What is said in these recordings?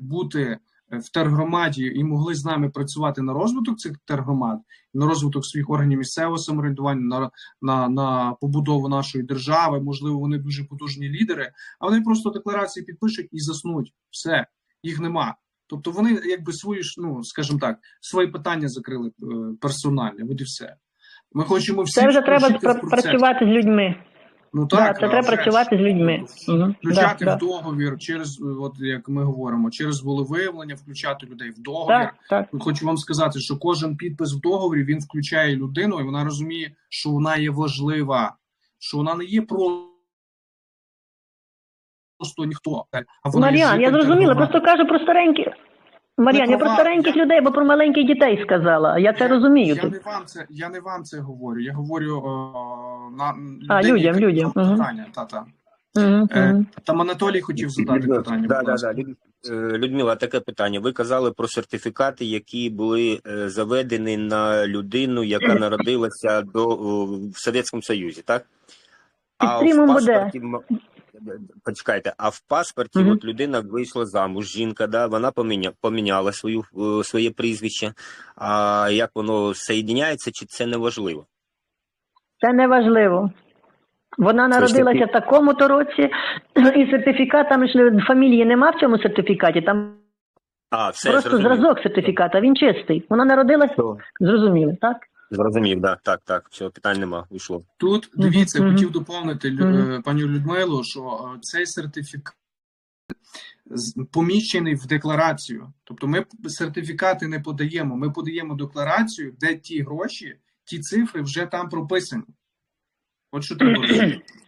бути в тергромаді і могли з нами працювати на розвиток цих тергромад, на розвиток своїх органів місцевого самоврядування, на, на, на побудову нашої держави. Можливо, вони дуже потужні лідери, а вони просто декларації підпишуть і заснуть. Все, їх нема. Тобто вони якби свої ж, ну скажімо так, свої питання закрили е, персонально. От і все. Ми хочемо всі Це вже треба працювати з людьми. Ну Да, так, це а треба вже працювати з людьми. Включати да, в да. договір через, от як ми говоримо, через волевиявлення, включати людей в договір. Так, так. Ну, Хочу вам сказати, що кожен підпис в договорі він включає людину, і вона розуміє, що вона є важлива, що вона не є про- просто ніхто. А вона є Мар'ян, я зрозуміла, просто кажу про старенькі. Мар'ян, я про стареньких я- людей, або про маленьких дітей сказала. Я це Я- розумію. Я тут. не вам це, я не вам це говорю. Я говорю о, на А, людям, людям, питання. Та-та. Мгм, Е. Там Анатолій хотів задати Людмила, питання. Да, да, да. Е, Людмила, таке питання. Ви казали про сертифікати, які були е, заведені на людину, яка народилася до в Совєтському Союзі, так? А в паспорті м- почекайте, а в паспорті Мгм. от людина вийшла замуж, жінка, да, вона поміня, поміняла свою е, своє прізвище. А як воно соєдиняється, чи це не важливо? Це не важливо. Вона народилася в такому-то році, і сертифікат, там фамілії нема в цьому сертифікаті, там А, все просто зрозумів. зразок сертифіката, він чистий. Вона народилася, Все, зрозуміли, так? Зрозумів, да, так, так. Все, питань нема, уйшло. Тут дивіться, дивіться, мгм. хотів доповнити Мгм. е, пані Людмилу, що е, цей сертифікат поміщений в декларацію. Тобто ми сертифікати не подаємо, ми подаємо декларацію, де ті гроші, ті цифри вже там прописані. От що треба розуміти.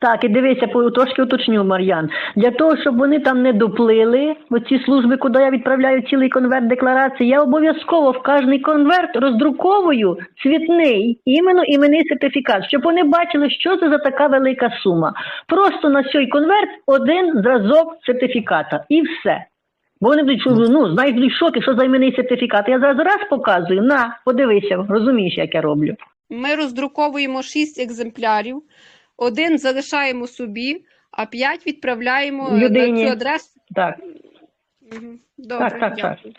Так, і дивися, трошки уточню, Мар'ян. Для того, щоб вони там не доплили, оці служби, куди я відправляю цілий конверт декларації, я обов'язково в кожний конверт роздруковую цвітний іменно іменний сертифікат, щоб вони бачили, що це за така велика сума. Просто на цей конверт один зразок сертифіката і все. Бо вони будуть, ну, будуть в що за іменний сертифікат. Я зразу раз показую, на, подивися, розумієш, як я роблю. Ми роздруковуємо 6 екземплярів, один залишаємо собі, а 5 відправляємо Людині. на цю адресу. Так. Мгм. Добре, Так, так, так. дякую.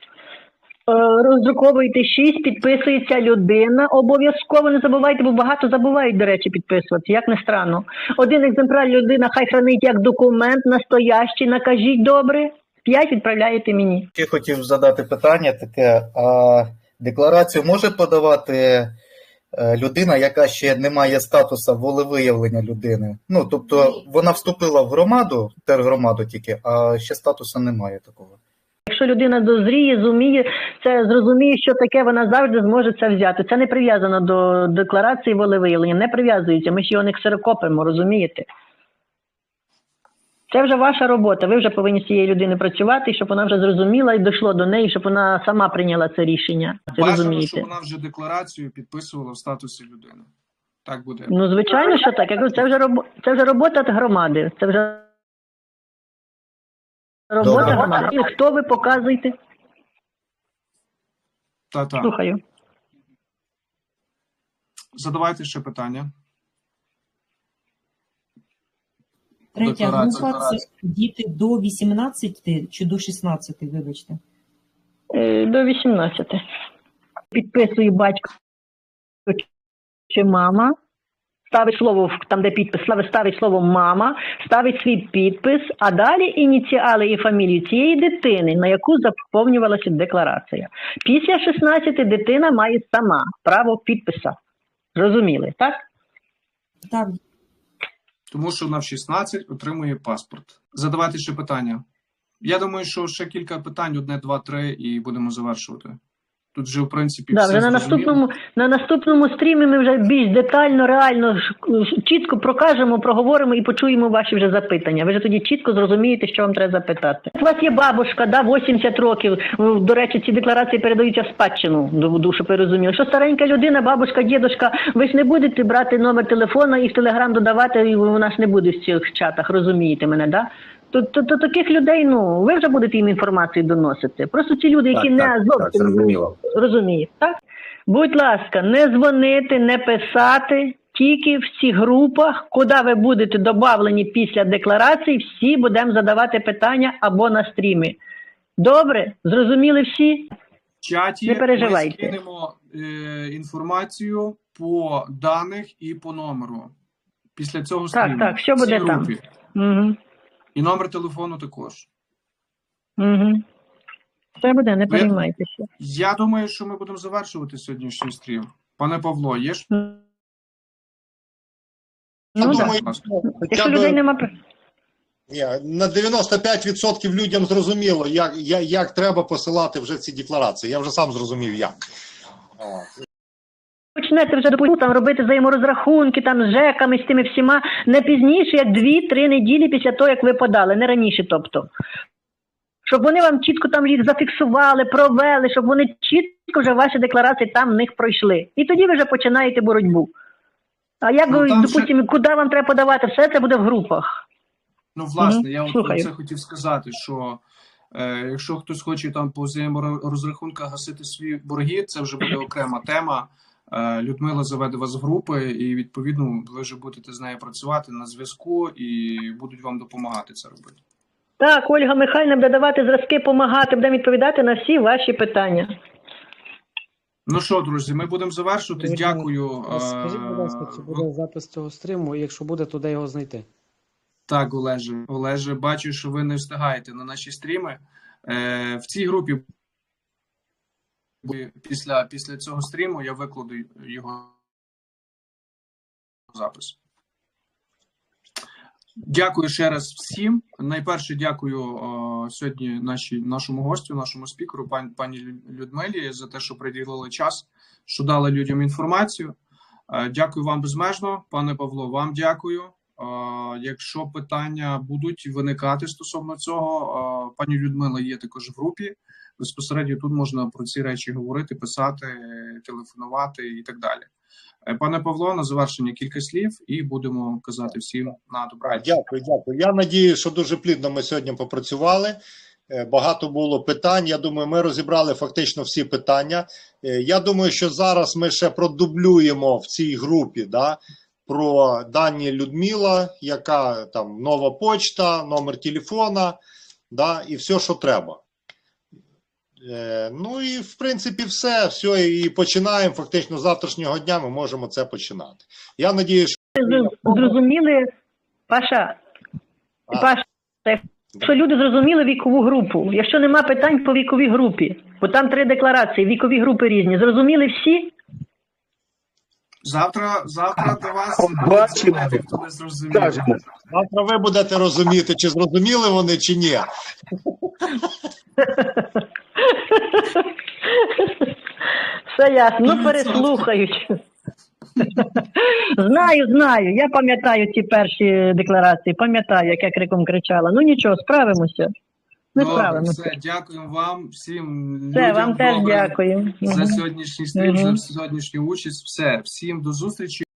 Е, Роздруковуєте шість, підписується людина. Обов'язково не забувайте, бо багато забувають, до речі, підписуватися, як не странно. Один екземпляр людина хай хранить як документ настоящий, накажіть добре. П'ять відправляєте мені. Ще хотів задати питання таке: а декларацію може подавати е, людина, яка ще не має статусу волевиявлення людини? Ну тобто вона вступила в громаду, тергромаду тільки, а ще статусу немає такого. Якщо людина дозріє, зуміє це, зрозуміє, що таке, вона завжди зможе це взяти. Це не прив'язано до декларації волевиявлення, не прив'язується. Ми ж його не ксерокопимо, розумієте? Це вже ваша робота. Ви вже повинні з цією людиною працювати, щоб вона вже зрозуміла і дійшло до неї, щоб вона сама прийняла це рішення. Це Бажано, розумієте? щоб вона вже декларацію підписувала в статусі людини. Так буде. Ну, звичайно, що так. Я кажу, це вже робо... це вже робота громади. Це вже робота Добре. громади. І Хто ви показуєте? Та-та. Слухаю. Задавайте ще питання. Третя Декларація, група це діти до 18 чи до 16, вибачте. Е, До 18. Підписує батько чи мама. Ставить слово в- там, де підпис, ставить- ставить слово мама, ставить свій підпис, а далі ініціали і фамілію цієї дитини, на яку заповнювалася декларація. Після 16 дитина має сама право підписа. Зрозуміли, так? Так, Тому що вона в 16 отримує паспорт. Задавайте ще питання. Я думаю, що ще кілька питань, одне, два, три, і будемо завершувати. Тут вже, в принципі, Да, все вже на наступному, на наступному стрімі ми вже більш детально, реально чітко прокажемо, проговоримо і почуємо ваші вже запитання. Ви вже тоді чітко зрозумієте, що вам треба запитати. У вас є бабушка, да, 80 років. Ну, До речі, ці декларації передаються в спадщину, до до- щоб ви розуміли. Що старенька людина, бабушка, дідушка, ви ж не будете брати номер телефона і в телеграм додавати, і у нас не буде в цих чатах, розумієте мене, да? То, то, то таких людей, ну, ви вже будете їм інформацію доносити. Просто ці люди, які Так, не так, так, зовсім зрозуміло. розуміють, так? Будь ласка, не дзвонити, не писати, тільки в цих групах, куди ви будете додавлені після декларації, всі будемо задавати питання або на стрімі. Добре? Зрозуміли всі? В чаті Не переживайте. ми скинемо е, інформацію по даних і по номеру. Після цього Так, стріму. так, що В цій буде там? Угу. І номер телефону також. Угу. Все буде, не переймайтеся. Я думаю, що ми будемо завершувати сьогоднішній стрім. Пане Павло, є ж? Ну, Я думаю, Будь Якщо людей нема. Ні, на 95% людям зрозуміло, як, як, як треба посилати вже ці декларації. Я вже сам зрозумів, як. Почнете вже допустимо, там робити взаєморозрахунки там з ЖЕКами, з тими всіма не пізніше, як 2-3 неділі після того, як ви подали, не раніше, тобто. Щоб вони вам чітко там їх зафіксували, провели, щоб вони чітко вже ваші декларації там в них пройшли. І тоді ви вже починаєте боротьбу. А як, Ну, ви, допустимо, куди вам треба подавати, все це буде в групах. Ну, власне, Мгм, я от це хотів сказати, що е, якщо хтось хоче там по взаєморозрахунках гасити свої борги, це вже буде окрема тема. Е, Людмила заведе вас в групи, і відповідно ви вже будете з нею працювати на зв'язку і будуть вам допомагати це робити. Так, Ольга Михайлівна буде давати зразки, допомагати, буде відповідати на всі ваші питання. Ну що, друзі, ми будемо завершувати. Дякую. Скажіть, будь ласка, чи е, буде запис цього стріму, і якщо буде, то де його знайти? Так, Олеже. Олеже, бачу, що ви не встигаєте на наші стріми. Е, в цій групі після, після цього стріму я викладу його запис. Дякую ще раз всім. Найперше дякую о, сьогодні нашій, нашому гостю, нашому спікеру, пані, пані Людмилі, за те, що приділили час, що дали людям інформацію. Е, Дякую вам безмежно, пане Павло. Вам дякую. Якщо питання будуть виникати стосовно цього, пані Людмила є також в групі. Безпосередньо тут можна про ці речі говорити, писати, телефонувати і так далі. Е, Пане Павло, на завершення кілька слів, і будемо казати всім на добраніч. Дякую, дякую. Я надію, що дуже плідно ми сьогодні попрацювали. Е, Багато було питань. Я думаю, ми розібрали фактично всі питання. Е, Я думаю, що зараз ми ще продублюємо в цій групі да, про дані Людмила, яка там нова почта, номер телефона, да, і все, що треба. Е, Ну і в принципі все. Все, і починаємо. Фактично з завтрашнього дня ми можемо це починати. Я надію, що Зрозуміли, Паша, А. Паша, якщо люди зрозуміли вікову групу, якщо нема питань по віковій групі, бо там три декларації, вікові групи різні. Зрозуміли всі? Завтра, завтра до вас Бачимо. хто не зрозумів. Завтра ви будете розуміти, чи зрозуміли вони, чи ні. Все ясно, ну переслухають. Знаю, знаю. Я пам'ятаю ті перші декларації, пам'ятаю, як я криком кричала. Ну нічого, справимося. Ми Добре, все, дякуємо вам, всім Все, людям вам теж дякую. за сьогоднішній стрім, угу. за сьогоднішню участь. Все, всім до зустрічі.